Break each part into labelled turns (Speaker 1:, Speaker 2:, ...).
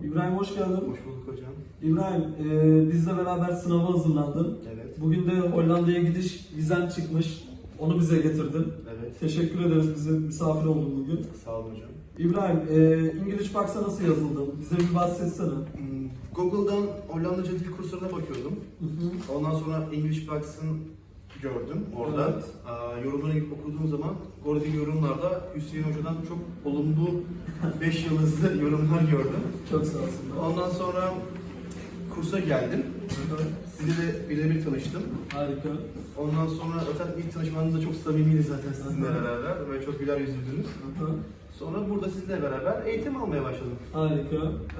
Speaker 1: İbrahim hoş geldin.
Speaker 2: Hoş bulduk hocam.
Speaker 1: İbrahim, e, bizle beraber sınava hazırlandın.
Speaker 2: Evet.
Speaker 1: Bugün de Hollanda'ya gidiş vizen çıkmış. Onu bize getirdin.
Speaker 2: Evet.
Speaker 1: Teşekkür ederiz bize misafir oldun bugün.
Speaker 2: Sağ olun hocam.
Speaker 1: İbrahim, e, İngiliz Box'a nasıl yazıldın? Bize bir bahsetsene.
Speaker 2: Hmm, Google'dan Hollandaca dil kurslarına bakıyordum.
Speaker 1: Hı hı.
Speaker 2: Ondan sonra English Box'ın gördüm orada.
Speaker 1: Evet.
Speaker 2: Yorumlarını gidip okuduğum zaman oradaki yorumlarda Hüseyin Hoca'dan çok olumlu 5 yıldızlı yorumlar gördüm.
Speaker 1: Çok sağ olsun.
Speaker 2: Ondan sonra kursa geldim. Sizle de birebir tanıştım.
Speaker 1: Harika.
Speaker 2: Ondan sonra zaten ilk tanışmanızda çok samimiydi zaten sizinle beraber. Böyle çok güler yüzlüydünüz. Sonra burada sizinle beraber eğitim almaya başladım.
Speaker 1: Harika.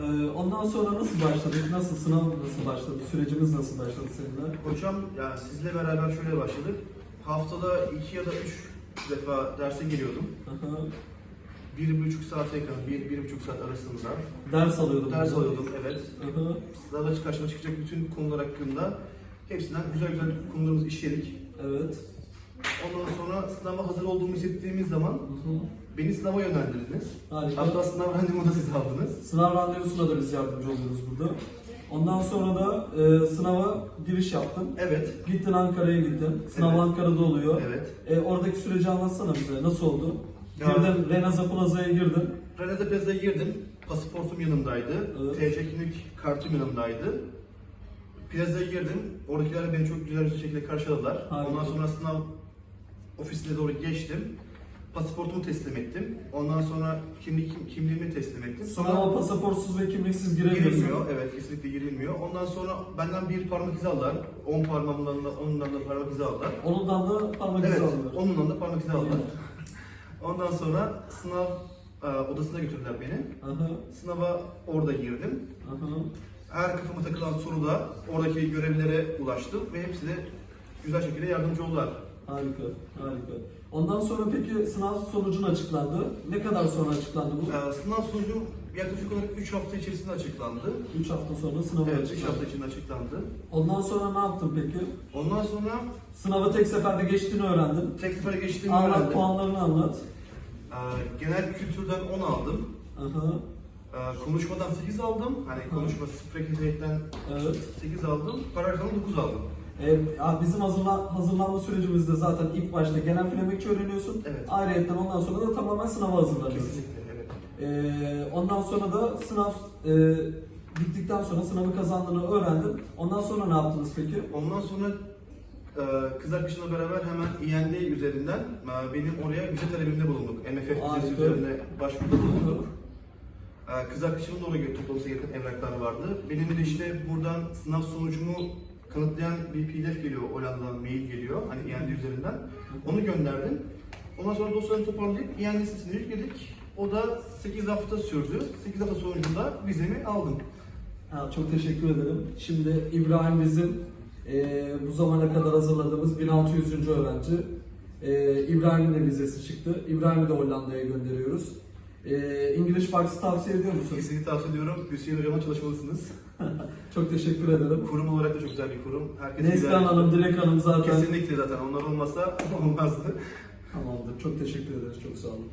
Speaker 1: E, ondan sonra nasıl başladık? Nasıl sınav nasıl başladı? Sürecimiz nasıl başladı seninle?
Speaker 2: Hocam ya sizle beraber şöyle başladık. Haftada iki ya da üç defa derse geliyordum.
Speaker 1: Hı hı.
Speaker 2: Bir buçuk saate yakın, bir, bir buçuk saat arasında.
Speaker 1: Ders alıyordum.
Speaker 2: Ders
Speaker 1: burada.
Speaker 2: alıyordum, evet.
Speaker 1: Hı.
Speaker 2: Sınavda karşıma çıkacak bütün konular hakkında hepsinden güzel güzel konularımızı işledik.
Speaker 1: Evet.
Speaker 2: Ondan sonra sınava hazır olduğumu hissettiğimiz zaman
Speaker 1: Hı
Speaker 2: beni sınava yönlendirdiniz.
Speaker 1: Harika.
Speaker 2: Hatta sınav randevunu da siz aldınız.
Speaker 1: Sınav randevusuna da biz yardımcı oluyoruz burada. Ondan sonra da e, sınava giriş yaptın.
Speaker 2: Evet,
Speaker 1: Gittin Ankara'ya gittin. Sınav
Speaker 2: Evet.
Speaker 1: Ankara'da oluyor.
Speaker 2: evet.
Speaker 1: E, oradaki süreci anlatsana bize. Nasıl oldu? Girdin Renaza Plaza'ya girdin.
Speaker 2: Renate Plaza'ya girdim. Pasaportum yanımdaydı.
Speaker 1: Evet.
Speaker 2: TC kimlik kartım yanımdaydı. Plaza'ya girdim. Oradakiler beni çok güzel bir şekilde karşıladılar.
Speaker 1: Harika.
Speaker 2: Ondan sonra sınav ofisine doğru geçtim. Pasaportumu teslim ettim. Ondan sonra kimlik kimliğimi teslim ettim.
Speaker 1: Sınava pasaportsuz ve kimliksiz giremiyorsun.
Speaker 2: girilmiyor. Evet kesinlikle girilmiyor. Ondan sonra benden bir parmak izi aldılar. 10 parmağımdan da onundan da parmak izi aldılar.
Speaker 1: Onundan da parmak
Speaker 2: Evet,
Speaker 1: izi alıyorlar.
Speaker 2: onundan da parmak izi aldılar. Ondan sonra sınav e, odasına götürdüler beni.
Speaker 1: Aha,
Speaker 2: Sınava orada girdim.
Speaker 1: aha.
Speaker 2: Her kafama takılan soruda oradaki görevlilere ulaştım ve hepsi de güzel şekilde yardımcı oldular.
Speaker 1: Harika, harika. Ondan sonra peki sınav sonucun açıklandı. Ne kadar sonra açıklandı bu?
Speaker 2: Ee, sınav sonucu yaklaşık olarak 3 hafta içerisinde açıklandı.
Speaker 1: 3 hafta sonra sınavı
Speaker 2: Evet, 3
Speaker 1: açıklandı.
Speaker 2: hafta içinde açıklandı.
Speaker 1: Ondan sonra ne yaptın peki?
Speaker 2: Ondan sonra
Speaker 1: Sınavı tek seferde geçtiğini öğrendin.
Speaker 2: tek sefere geçtiğimi
Speaker 1: Anlat,
Speaker 2: öğrendim.
Speaker 1: puanlarını anlat.
Speaker 2: Ee, genel kültürden 10 aldım.
Speaker 1: Aha,
Speaker 2: Ee, konuşmadan 8 aldım. Hani konuşma speaking rate'den
Speaker 1: evet.
Speaker 2: 8 aldım. Paragraftan 9 aldım.
Speaker 1: E, bizim hazırlan, hazırlanma sürecimizde zaten ilk başta genel Flemenkçe öğreniyorsun.
Speaker 2: Evet.
Speaker 1: Ayrıyeten ondan sonra da tamamen sınava hazırlanıyorsun.
Speaker 2: Kesinlikle evet.
Speaker 1: E, ondan sonra da sınav e, bittikten sonra sınavı kazandığını öğrendin. Ondan sonra ne yaptınız peki?
Speaker 2: Ondan sonra e, kız arkadaşımla beraber hemen END üzerinden e, benim oraya vize talebimde bulunduk. MFF vizesi üzerine başvuruda bulunduk. E, kız arkadaşımın da oraya toplaması gereken evraklar vardı. Benim de işte buradan sınav sonucumu kanıtlayan bir pdf geliyor, Hollanda'dan mail geliyor. Hani END üzerinden. Onu gönderdim. Ondan sonra dosyaları toparlayıp END sitesine yükledik. O da 8 hafta sürdü. 8 hafta sonucunda vizemi aldım.
Speaker 1: Ha, çok teşekkür ederim. Şimdi İbrahim bizim e, bu zamana kadar hazırladığımız 1600. öğrenci. E, İbrahim'in de vizesi çıktı. İbrahim'i de Hollanda'ya gönderiyoruz. E, English Box'ı tavsiye ediyor musun?
Speaker 2: Kesinlikle tavsiye ediyorum. Hüseyin Hocam'a çalışmalısınız.
Speaker 1: çok teşekkür ederim.
Speaker 2: Kurum olarak da çok güzel bir kurum. Herkes
Speaker 1: Neslihan Hanım, Dilek Hanım zaten.
Speaker 2: Kesinlikle zaten onlar olmasa olmazdı.
Speaker 1: Tamamdır. Çok teşekkür ederiz. Çok sağ olun.